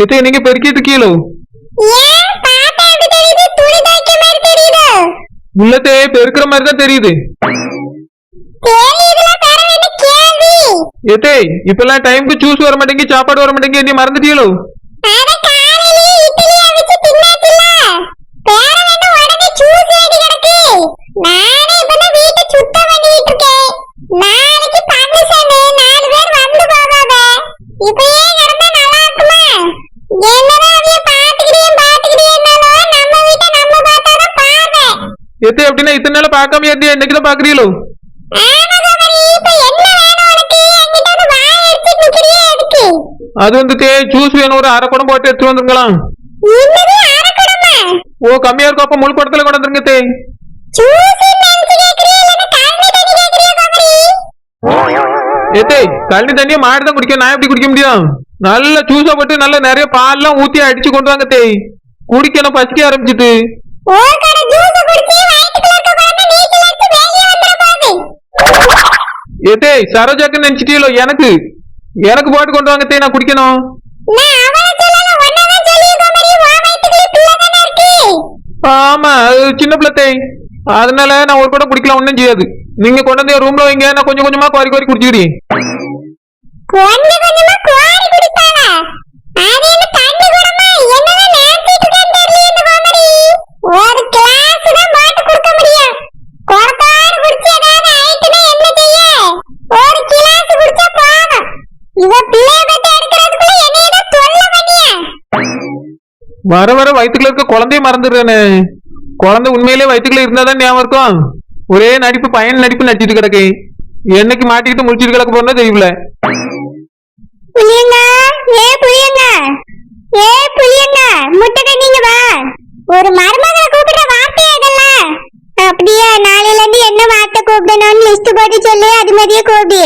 எத்தே என்ன குழந்தை எத்தே நீங்க பெருக்கிட்டு கீழோ உள்ளத்தே பெருக்கிற மாதிரி தான் தெரியுது. எத்தே இப்பெல்லாம் டைம்க்கு ஜூஸ் வர மாட்டேங்கி சாப்பாடு வர மாட்டேங்கி நீ மறந்துட்டீங்களோ அட என்ன இத்தனை நாள் பார்க்காம இருந்தியா இன்னைக்குதான் பாக்குறீங்களோ அது வந்து ஜூஸ் வேணும் ஒரு அரை குடம் போட்டு எடுத்து வந்துருங்களாம் ஓ கம்மியா இருக்கும் அப்ப முழு குடத்துல கொண்டு வந்துருங்க தே. ஏத்தே தண்ணி தண்ணியை மாடு தான் குடிக்கும். நான் எப்படி குடிக்க முடியும்? நல்ல ஜூஸா போட்டு நல்ல நிறைய பால் எல்லாம் ஊத்தி அடிச்சு கொண்டு வாங்க தேய் குடிக்கணும் பசிக்க ஆரம்பிச்சிட்டு. ஏத்தே சரோஜாக்கு நினைச்சிட்டீங்களோ எனக்கு? எனக்கு போட்டு கொண்டு வாங்க தேய் நான் குடிக்கணும் ஆமா அது சின்ன பிள்ளை அதனால நான் ஒரு குடம் குடிக்கலாம் ஒன்றும் செய்யாது. நீங்க கொண்டு வந்து ரூம்ல வைங்க நான் கொஞ்சம் கொஞ்சமா குறை குறை குடிச்சுக்கிறேன் வர வர வயிற்றுக்குள்ள இருக்க குழந்தைய மறந்துடுறேனே. குழந்தை உண்மையிலே வயிற்றுக்குள்ள இருந்தா தான் ஞாபகம் இருக்கும். ஒரே நடிப்பு பையன் நடிப்பு நடிச்சிட்டு கிடக்கு. என்னைக்கு மாட்டிக்கிட்டு முடிச்சிட்டு கிடக்க போறோம்னு தெரியல புளியங்க ஏ புளியங்க ஏ புளியங்க முட்டை கண்ணிங்க வா ஒரு மருமகளை கூப்பிடுற வார்த்தை இதெல்லாம் அப்படியே நாளையில இருந்து என்ன வார்த்தை கூப்பிடணும்னு லிஸ்ட் போட்டு சொல்லு அது மாதிரியே கூப்பிடு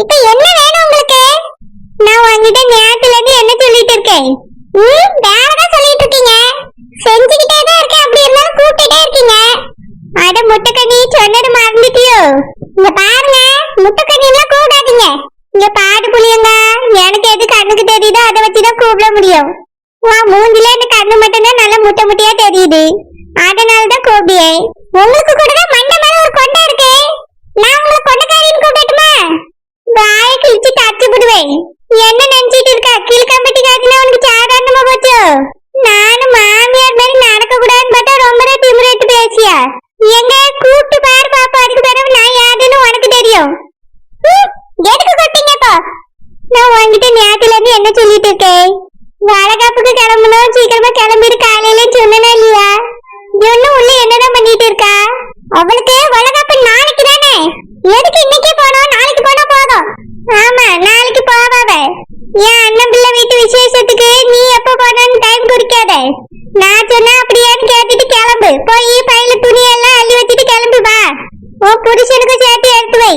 இப்ப என்ன வேணும் உங்களுக்கு நான் உங்ககிட்ட நேரத்துல இருந்து என்ன சொல்லிட்டு இருக்கேன் ம் வேறதான் சொல்லிட்டு இருக்கீங்க செஞ்சுக்கிட்டே தான் இருக்கேன் அப்படி இருந்தாலும் கூப்பிட்டுட்டே இருக்கீங்க அட முட்டைக்கண்ணி சொன்னது மறந்துட்டியோ? இங்க பாருங்க முட்டைக்கண்ணி எல்லாம் கூப்பிடாதீங்க இங்க பாடு புளியங்க எனக்கு எது கண்ணுக்கு தெரியுதோ அதை வச்சுதான் கூப்பிட முடியும் வா மூஞ்சில இந்த கண்ணு மட்டும்தான் நல்ல முட்டை முட்டையா தெரியுது அதனாலதான் கூப்பிடுவேன் உங்களுக்கு கூட தான் மண்டை மேல ஒரு கொண்டை இருக்கு நான் உங்களை கொண்டைக்காரின்னு கூப்பிடட்டுமா வாய கிழிச்சு தச்சு விடுவேன் என்ன நினைச்சிட்டு இருக்க கீழ்கம்பட்டி காட்டினா உனக்கு சாதாரணமா போச்சு நானும் மாமியார் மாதிரி நடக்க கூடாதுன்னு பார்த்தா ரொம்ப திமிரட்டு பேசியா எங்க கூட்டு பாரு பாப்பா அதுக்கு பிறகு நான் யாருன்னு உனக்கு தெரியும் ஹம், எதுக்கு கொட்டீங்க இப்போ நான் உன்கிட்ட நேரத்துல இருந்து என்ன சொல்லிட்டு இருக்கேன் வளகாப்புக்கு கிளம்பணும் சீக்கிரமா கிளம்பிடு காலையில சொன்னா இல்லையா ஒண்ணு உள்ள என்னதான் பண்ணிட்டு இருக்கா அவளுக்கு உலகப்பு நாளைக்கு தானே? எதுக்கு இன்னைக்கு போனோம்? நாளைக்கு போனா போதும். ஆமா நாளைக்கு போவாவ. என் அண்ணன் பிள்ளை வீட்டு விசேஷத்துக்கு நீ எப்ப போனன்னு டைம் குறிக்காத. நான் சொன்னா அப்படியான்னு கேட்டுட்டு கிளம்பு. போய் பையில துணி எல்லாம் அள்ளி வச்சுட்டு கிளம்பு வா. உன் புருஷனுக்கும் சேர்த்து எடுத்து வை.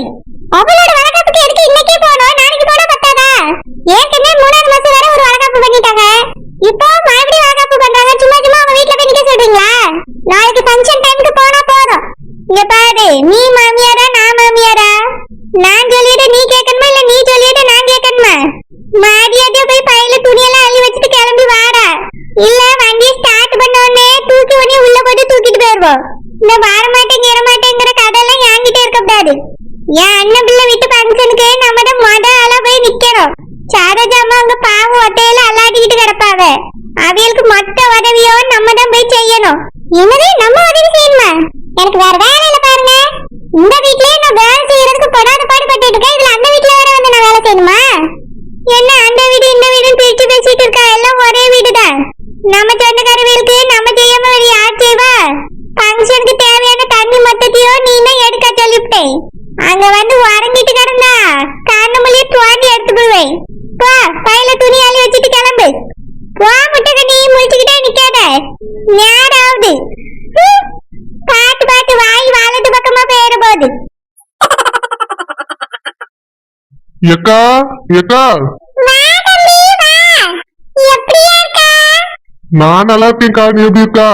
அவளோட வளகாப்புக்கு எதுக்கு இன்னைக்கே போனோம்? நாளைக்கு போனா பத்தாதா? ஏன் மூணாவது மாசம் வரை ஒரு வளகாப்பு பண்ணிட்டாங்க இப்போ மறுபடியும் வளகாப்பு பண்றாங்க சும்மா சும்மா அவங்க வீட்ல போய் நிக்க சொல்றீங்களா நாளைக்கு ஃபங்க்ஷன் டைமுக்கு போனா போதும் இங்க பாரு நீ மாமியாரா நான் மாமியாரா நான் சொல்லிட்டு நீ கேட்கணுமா இல்ல நீ சொல்லிட்டு நான் கேட்கணுமா மரியாதையா போய் பையில துணியெல்லாம் அள்ளி வச்சுட்டு கிளம்பி வாடா இல்ல வண்டியை ஸ்டார்ட் பண்ண உடனே தூக்கி உடனே உள்ள போட்டு தூக்கிட்டு இந்த வர மாட்டேங்க ஏற மாட்டேங்கிற கதையெல்லாம் என்கிட்ட இருக்க கூடாது என் அண்ணன் பிள்ளை வீட்டு ஃபங்க்ஷனுக்கு நம்ம தான் மொத ஆளா போய் நிக்கணும். சாரஜாமா அங்க பாவம் ஒத்தையில அல்லாட்டிக்கிட்டு கிடப்பாவ. அவியலுக்கு மொத்த உதவியோ நம்ம தான் போய் செய்யணும். என்னதே நம்ம உதவி செய்யணுமா? எனக்கு வேற வேலை இல்ல பாருங்க. இந்த வீட்லயே நான் வேலை செய்யறதுக்கு படாத பாடுபட்டு இருக்கேன். இதுல அந்த வீட்ல வேற வந்து நான் வேலை செய்யணுமா என்ன அந்த வீடு இந்த வீடுன்னு பிரிச்சு பேசிட்டு இருக்கா எல்லாம் ஒரே வீடுதான் நம்ம சொந்தக்கார வீட்டுக்கு நம்ம செய்யாம வேற யார் செய்வா ஃபங்க்ஷனுக்கு தேவையான தண்ணி மொத்தத்தையும் நீ தான் எடுக்க சொல்லிவிட்டேன் அங்க வந்து உறங்கிட்டு கிடந்தா கண்ணு மொழிய தோண்டி எடுத்து போடுவேன் போ பையில துணி அள்ளி வச்சுட்டு கிளம்பு போ முட்டை நீ முடிச்சுக்கிட்டே நிக்காத நேரம் ஆகுது ஹம், பார்த்து பார்த்து வாய் வாழட்டு பக்கமா போயிட போகுது எக்கா எக்கா நான் நல்லா இருக்கேன்க்கா நீ எப்படி இருக்கா?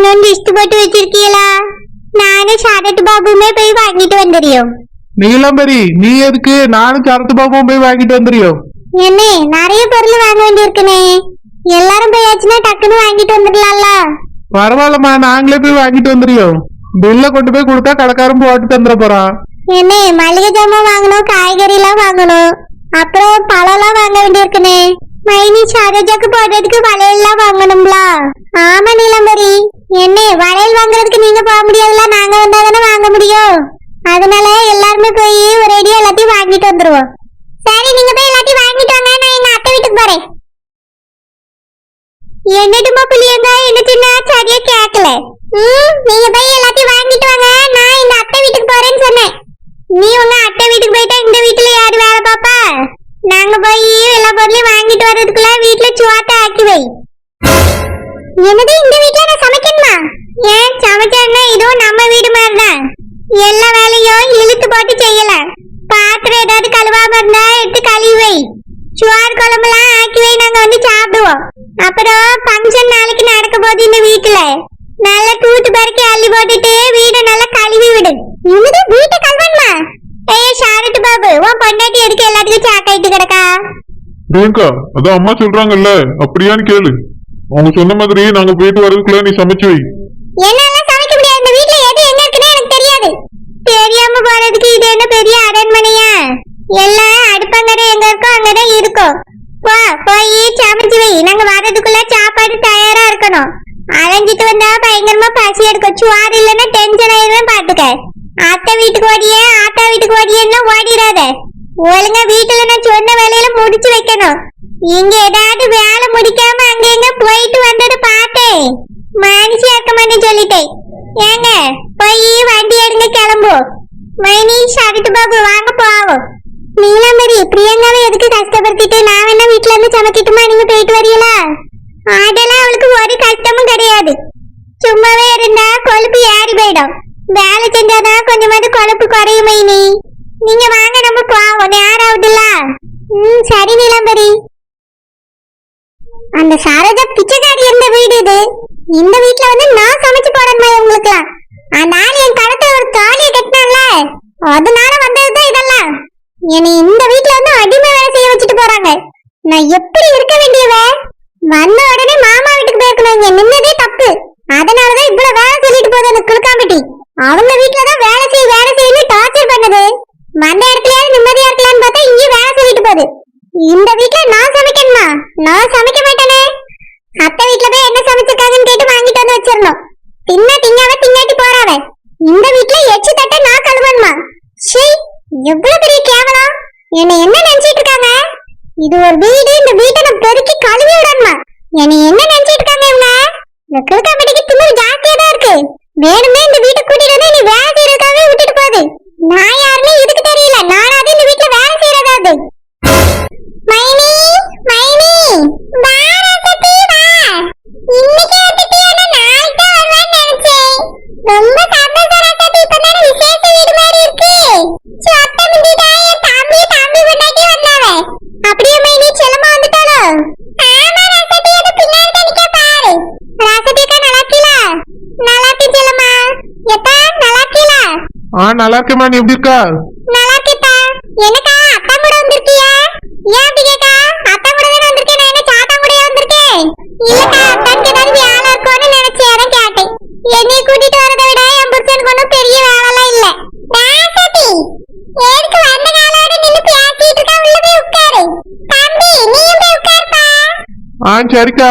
வாங்கணும்னு லிஸ்ட் போட்டு வச்சிருக்கீங்களா நானும் சரத் பாபுமே போய் வாங்கிட்டு வந்துடுறோம் நீலாம்பரி நீ எதுக்கு நானும் சரத்து பாபுவும் போய் வாங்கிட்டு வந்துறியோம் என்ன நிறைய பொருள் வாங்க வேண்டியிருக்குனே எல்லாரும் போயாச்சுன்னா டக்குன்னு வாங்கிட்டு வந்துடலாம்ல பரவாயில்லம்மா நாங்களே போய் வாங்கிட்டு வந்துறியோம் பில்ல கொண்டு போய் கொடுத்தா கடைக்காரன் போட்டு தந்துட போறான் என்ன மளிகை ஜாமான் வாங்கணும் காய்கறி எல்லாம் வாங்கணும் அப்புறம் பழம்லாம் வாங்க வேண்டியிருக்குனே மைனி சரோஜாக்கு போடுறதுக்கு வளையல்லாம் வாங்கணும்ல ஆமா நிலம்பரி என்ன வளையல் வாங்குறதுக்கு நீங்க போக முடியாதுல நாங்க வந்தா தானே வாங்க முடியும் அதனால எல்லாருமே போய் ஒரு அடி எல்லாத்தையும் வாங்கிட்டு வந்துருவோம் சரி நீங்க போய் எல்லாத்தையும் வாங்கிட்டு வாங்க நான் எங்க அத்தை வீட்டுக்கு போறேன் என்னட்டுமா புளியங்க என்ன சின்ன சரியா கேட்கல ம் நீங்க போய் எல்லாத்தையும் வாங்கிட்டு வாங்க நான் எங்க அத்தை வீட்டுக்கு போறேன்னு சொன்னேன் நீ உங்க அத்தை வீட்டுக்கு போயிட்டா இந்த வீட்டுல யாரு நாங்க போய் எல்லா பொருளையும் வாங்கிட்டு வர்றதுக்குள்ள வீட்டுல சுவாத்த ஆக்கி வை. என்னது இந்த வீட்டுல நான் சமைக்கணுமா? ஏன் சமைச்சேன்னா இதுவும் நம்ம வீடு மாதிரிதான். எல்லா வேலையும் இழுத்து போட்டு செய்யல. பாத்திரம் ஏதாவது கழுவாம இருந்தா எடுத்து கழுவி வை. சுவார் குழம்புலாம் ஆக்கி வை நாங்க வந்து சாப்பிடுவோம். அப்புறம் ஃபங்க்ஷன் நாளைக்கு நடக்க போகுது இந்த வீட்டுல. நல்லா தூத்து பறக்கி அள்ளி போட்டுட்டு வீடை நல்லா கழுவி விடு. என்னது வீட்டை கழுவணுமா ஐயோ ஷாரட் பாபு உன் பொண்டாட்டி எதுக்கு எல்லாத்துக்கும் கிடக்கா பிரியங்கா அதான் அம்மா சொல்றாங்கல்ல அப்படியான்னு கேளு. அவங்க சொன்ன மாதிரி நாங்க போயிட்டு வரதுக்குள்ள நீ சமைச்சு வை. என்னால சமைக்க முடியாது. இந்த வீட்ல எது எங்க இருக்குன்னு எனக்கு தெரியாது. தெரியாம போறதுக்கு இது என்ன பெரிய அரண்மனையா? எல்லாம் அடுப்பங்கரை எங்க இருக்கோ அங்கதான் இருக்கும் போ போய் சமைச்சு வை. நாங்க வர்றதுக்குள்ள சாப்பாடு தயாரா இருக்கணும். அலைஞ்சிட்டு வந்தா பயங்கரமா பசி எடுக்கும். சுவார் இல்லைன்னா டென்ஷன் ஆயிடுவேன் பாத்துக்க. அத்தை வீட்டுக்கு ஓடியே ஆத்தா வீட்டுக்கு ஓடியேன்னா ஓடிடாத. ஒழுங்கா வீட்டுல நான் சொன்ன வேலையில முடிச்சு வைக்கணும். இங்க ஏதாவது வேலை முடிக்காம அங்க எங்க போயிட்டு வந்தது பார்த்தேன். மனுஷி இருக்க சொல்லிட்டேன். ஏங்க போய் வண்டி எடுங்க கிளம்புவோம் மைனி ஷரட்டு பாபு வாங்க போவோம். நீலாம்பரி பிரியங்காவை எதுக்கு கஷ்டப்படுத்திட்டு? நான் வேணா வீட்டுல இருந்து சமைச்சிட்டுமா நீங்க போயிட்டு வரீங்களா? அதெல்லாம் அவளுக்கு ஒரு கஷ்டமும் கிடையாது. சும்மாவே இருந்தா கொழுப்பு ஏறி போயிடும். வேலை செஞ்சாதான் கொஞ்சமாவது கொழுப்பு குறையும் மைனி. நீங்க வாங்க நம்ம போவோம். நேரம் ஆகுதுல்ல ம் சரி நிலம்பரி. அந்த சரோஜா பிச்சைக்காரி இருந்த வீடு இது. இந்த வீட்ல வந்து நான் சமைச்சு போடணுமா உங்களுக்கு அந்த ஆள் என் கழுத்துல ஒரு தாலியை கட்டினல அதனால வந்ததுதான் இதெல்லாம். என்னை இந்த வீட்ல வந்து அடிமை வேலை செய்ய வச்சுட்டு போறாங்க. நான் எப்படி இருக்க வேண்டியவ? வந்த உடனே மாமா வீட்டுக்கு போயிருக்கணும். இங்க நின்னதே தப்பு. அதனாலதான் இவ்வளவு வேலை சொல்லிட்டு போகுது அந்த குளுக்காம்பட்டி அவங்க வீட்டுலதான் வேலை செய்ய வேலை செய்யணும் வந்த இடத்துலயாவது நிம்மதியா இருக்கலாம்னு பார்த்தா இங்க வேலை சொல்லிட்டு போகுது. இந்த வீட்ல நான் சமைக்கணுமா? நான் சமைக்க மாட்டேனே. அத்தை வீட்ல போய் என்ன சமைச்சிருக்காங்கன்னு கேட்டு வாங்கிட்டு வந்து வச்சிடணும் தின்ன திங்காவ திங்காட்டி போறாவ. இந்த வீட்ல எச்சு தட்ட நான் கழுவணுமா? ஷீ எவ்வளவு பெரிய கேவலம் என்ன என்ன நினைச்சிட்டு இருக்காங்க? இது ஒரு வீடு இந்த வீட்டை நான் பெருக்கி கழுவி விடணுமா? என்ன என்ன நினைச்சிட்டு இருக்காங்க இவங்க? இந்த கிழக்காம்பட்டிக்கு திமிரு ஜாஸ்தியா தான் இருக்கு. வேணுமே ஆ நல்லா இருக்கேம்மா நீ எப்படி இருக்கா? நல்லா இருக்கேப்பா என்னக்கா அத்தா கூட வந்திருக்கிய? ஏன் அப்படி கேக்கா? அத்தா கூட தானே வந்திருக்கேன் நான் என்ன சாத்தா கூடயே வந்திருக்கேன்? இல்லக்கா அத்தாக்கு ஏதாவது வேலை இருக்கும்னு நினைச்சேன் அதான் கேட்டேன். என்னைய கூட்டிட்டு வரதை விட என் புருஷனுக்கு ஒன்றும் பெரிய வேலைலாம் இல்ல. ராசதி எதுக்கு வந்த காலோட நின்னு பேசிட்டு இருக்கா உள்ள போய் உட்காரு. தம்பி நீயும் போய் உட்காருப்பா? ஆ சரிக்கா.